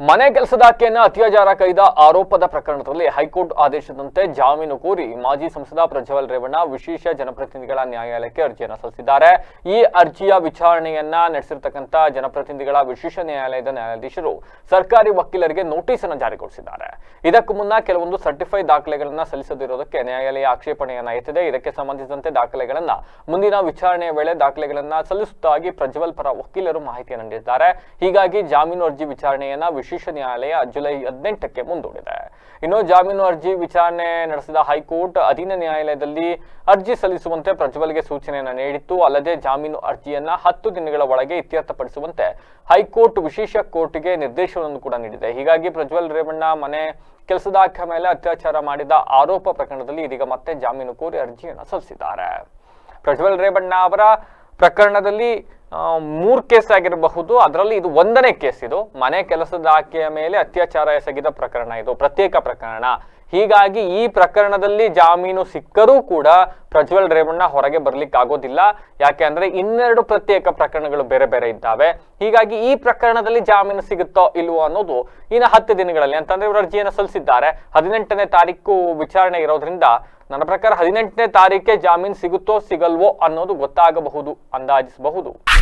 ಮನೆ ಕೆಲಸದ ಕೆಲಸದಾಕೆಯನ್ನ ಅತ್ಯಾಚಾರ ಕೈದ ಆರೋಪದ ಪ್ರಕರಣದಲ್ಲಿ ಹೈಕೋರ್ಟ್ ಆದೇಶದಂತೆ ಜಾಮೀನು ಕೋರಿ ಮಾಜಿ ಸಂಸದ ಪ್ರಜ್ವಲ್ ರೇವಣ್ಣ ವಿಶೇಷ ಜನಪ್ರತಿನಿಧಿಗಳ ನ್ಯಾಯಾಲಯಕ್ಕೆ ಅರ್ಜಿಯನ್ನು ಸಲ್ಲಿಸಿದ್ದಾರೆ. ಈ ಅರ್ಜಿಯ ವಿಚಾರಣೆಯನ್ನ ನಡೆಸಿರ್ತಕ್ಕಂಥ ಜನಪ್ರತಿನಿಧಿಗಳ ವಿಶೇಷ ನ್ಯಾಯಾಲಯದ ನ್ಯಾಯಾಧೀಶರು ಸರ್ಕಾರಿ ವಕೀಲರಿಗೆ ನೋಟಿಸ್ ಅನ್ನು ಜಾರಿಗೊಳಿಸಿದ್ದಾರೆ. ಇದಕ್ಕೂ ಮುನ್ನ ಕೆಲವೊಂದು ಸರ್ಟಿಫೈಡ್ ದಾಖಲೆಗಳನ್ನ ಸಲ್ಲಿಸದಿರುವುದಕ್ಕೆ ನ್ಯಾಯಾಲಯ ಆಕ್ಷೇಪಣೆಯನ್ನ ಎತ್ತಿದೆ. ಇದಕ್ಕೆ ಸಂಬಂಧಿಸಿದಂತೆ ದಾಖಲೆಗಳನ್ನ ಮುಂದಿನ ವಿಚಾರಣೆಯ ವೇಳೆ ದಾಖಲೆಗಳನ್ನ ಸಲ್ಲಿಸುತ್ತಾಗಿ ಪ್ರಜ್ವಲ್ ಪರ ವಕೀಲರು ಮಾಹಿತಿಯನ್ನು ನೀಡಿದ್ದಾರೆ. ಹೀಗಾಗಿ ಜಾಮೀನು ಅರ್ಜಿ ವಿಚಾರಣೆಯನ್ನ ವಿಶೇಷ ನ್ಯಾಯಾಲಯ ಜುಲೈ ಹದಿನೆಂಟಕ್ಕೆ ಮುಂದೂಡಿದೆ. ಇನ್ನು ಜಾಮೀನು ಅರ್ಜಿ ವಿಚಾರಣೆ ನಡೆಸಿದ ಹೈಕೋರ್ಟ್ ಅಧೀನ ನ್ಯಾಯಾಲಯದಲ್ಲಿ ಅರ್ಜಿ ಸಲ್ಲಿಸುವಂತೆ ಪ್ರಜ್ವಲ್ಗೆ ಸೂಚನೆಯನ್ನು ನೀಡಿತ್ತು. ಅಲ್ಲದೆ ಜಾಮೀನು ಅರ್ಜಿಯನ್ನ ಹತ್ತು ದಿನಗಳ ಒಳಗೆ ಇತ್ಯರ್ಥಪಡಿಸುವಂತೆ ಹೈಕೋರ್ಟ್ ವಿಶೇಷ ಕೋರ್ಟ್ಗೆ ನಿರ್ದೇಶನವನ್ನು ಕೂಡ ನೀಡಿದೆ. ಹೀಗಾಗಿ ಪ್ರಜ್ವಲ್ ರೇವಣ್ಣ ಮನೆ ಕೆಲಸದಾಕ ಮೇಲೆ ಅತ್ಯಾಚಾರ ಮಾಡಿದ ಆರೋಪ ಪ್ರಕರಣದಲ್ಲಿ ಇದೀಗ ಮತ್ತೆ ಜಾಮೀನು ಕೋರಿ ಅರ್ಜಿಯನ್ನು ಸಲ್ಲಿಸಿದ್ದಾರೆ. ಪ್ರಜ್ವಲ್ ರೇವಣ್ಣ ಅವರ ಪ್ರಕರಣದಲ್ಲಿ ಮೂರ್ ಕೇಸ್ ಆಗಿರಬಹುದು. ಅದರಲ್ಲಿ ಇದು ಒಂದನೇ ಕೇಸ್ ಇದು. ಮನೆ ಕೆಲಸದ ಆಕೆಯ ಮೇಲೆ ಅತ್ಯಾಚಾರ ಎಸಗಿದ ಪ್ರಕರಣ ಇದು, ಪ್ರತ್ಯೇಕ ಪ್ರಕರಣ. ಹೀಗಾಗಿ ಈ ಪ್ರಕರಣದಲ್ಲಿ ಜಾಮೀನು ಸಿಕ್ಕರೂ ಕೂಡ ಪ್ರಜ್ವಲ್ ರೇವಣ್ಣ ಹೊರಗೆ ಬರ್ಲಿಕ್ಕೆ ಆಗೋದಿಲ್ಲ ಯಾಕೆ ಅಂದ್ರೆ ಇನ್ನೆರಡು ಪ್ರತ್ಯೇಕ ಪ್ರಕರಣಗಳು ಬೇರೆ ಬೇರೆ ಇದ್ದಾವೆ. ಹೀಗಾಗಿ ಈ ಪ್ರಕರಣದಲ್ಲಿ ಜಾಮೀನು ಸಿಗುತ್ತೋ ಇಲ್ವೋ ಅನ್ನೋದು ಇನ್ನು ಹತ್ತು ದಿನಗಳಲ್ಲಿ, ಅಂತಂದ್ರೆ ಇವರು ಅರ್ಜಿಯನ್ನು ಸಲ್ಲಿಸಿದ್ದಾರೆ. ಹದಿನೆಂಟನೇ ತಾರೀಕು ವಿಚಾರಣೆ ಇರೋದ್ರಿಂದ ನನ್ನ ಪ್ರಕಾರ ಹದಿನೆಂಟನೇ ತಾರೀಕೆ ಜಾಮೀನು ಸಿಗುತ್ತೋ ಸಿಗಲ್ವೋ ಅನ್ನೋದು ಗೊತ್ತಾಗಬಹುದು, ಅಂದಾಜಿಸಬಹುದು.